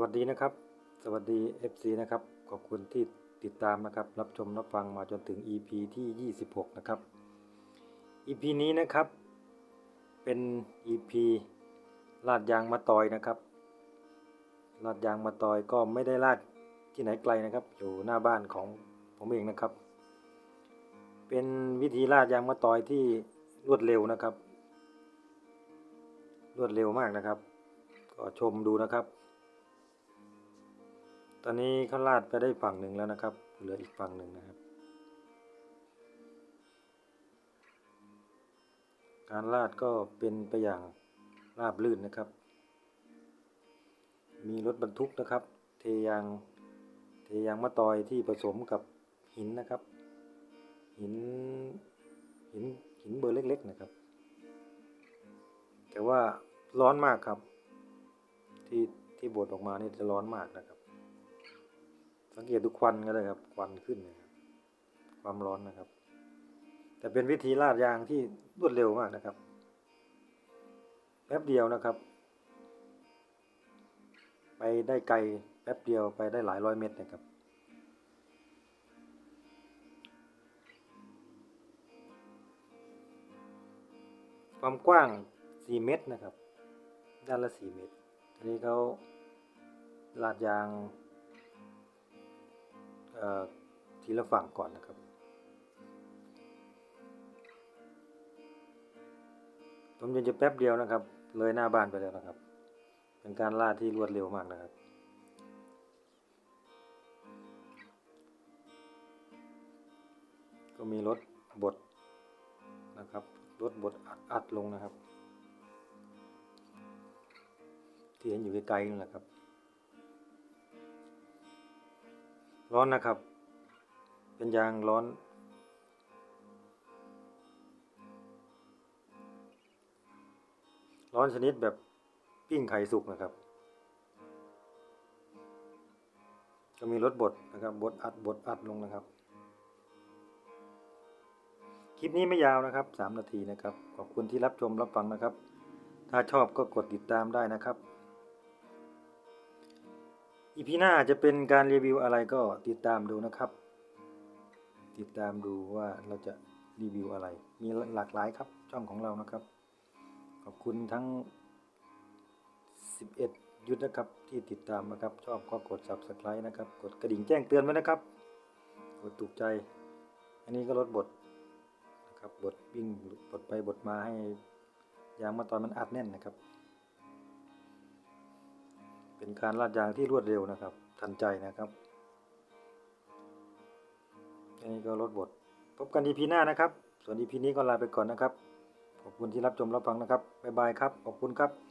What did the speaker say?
วัสดีนะครับ สวัสดี FC นะครับ ขอบคุณที่ติดตามนะครับ รับชมรับฟังมาจนถึง EP ที่ 26 นะครับ EP นี้นะครับ เป็น EP ลาดยางมาตอยนะครับ ลาดยางมาตอยก็ไม่ได้ลาดที่ไหนไกลนะครับ อยู่หน้าบ้านของผมเองนะครับ เป็นวิธีลาดยางมาตอยที่รวดเร็วนะครับ รวดเร็วมากนะครับ ก็ชมดูนะครับ ตอนนี้เขาลาดไปได้ฝั่งหนึ่งแล้วนะครับ เหลืออีกฝั่งหนึ่งนะครับ การลาดก็เป็นไปอย่างราบลื่นนะครับ มีรถบรรทุกนะครับ เทยาง เทยางมะตอยที่ผสมกับหินนะครับ หิน หิน หินเบอร์เล็ก ๆ นะครับ แต่ว่าร้อนมากครับ ที่ที่บดออกมานี่จะร้อนมากนะครับ สังเกตดูควันก็ได้ครับ ควันขึ้นนะครับความร้อนนะครับ แต่เป็นวิธีลาดยางที่รวดเร็วมากนะครับ แป๊บเดียวนะครับ ไปได้ไกลแป๊บเดียวไปได้หลายร้อยเมตรนะครับความกว้าง 4 เมตรนะครับ ด้านละ 4 เมตรทีนี้เขาลาดยาง ทีละฝั่งก่อนนะครับ ผมยังจะแป๊บเดียวนะครับ เลยหน้าบ้านไปแล้วนะครับ เป็นการลาดที่รวดเร็วมากนะครับก็มีรถบดนะครับรถบดอัดอัดลงนะครับ ที่เห็นอยู่ไกลๆนั่นแหละครับ ร้อนนะครับ เป็นยางร้อน ร้อนชนิดแบบปิ้งไข่สุกนะครับก็มีรถบดนะครับ บดอัดบดอัดลงนะครับ คลิปนี้ไม่ยาวนะครับสามนาทีนะครับ ขอบคุณที่รับชมรับฟังนะครับ ถ้าชอบก็กดติดตามได้นะครับ อีพีหน้าจะเป็นการรีวิวอะไรก็ติดตามดูนะครับ ติดตามดูว่าเราจะรีวิวอะไร มีหลากหลายครับช่องของเรานะครับ ขอบคุณทั้ง 11 ยุทธนะครับที่ติดตามนะครับ ชอบก็กด subscribe นะครับ กดกระดิ่งแจ้งเตือนไว้นะครับ กดถูกใจ อันนี้ก็ลดบทนะครับบทวิ่งบทไปบทมาให้ยางมาตอนมันอัดแน่นนะครับ เป็นการลาดยางที่รวดเร็วนะครับ ทันใจนะครับอันนี้ก็ลดบท พบกันดีพีหน้านะครับ ส่วน EP นี้ก็ลาไปก่อนนะครับ ขอบคุณที่รับชมรับฟังนะครับ บ๊ายบายครับ ขอบคุณครับ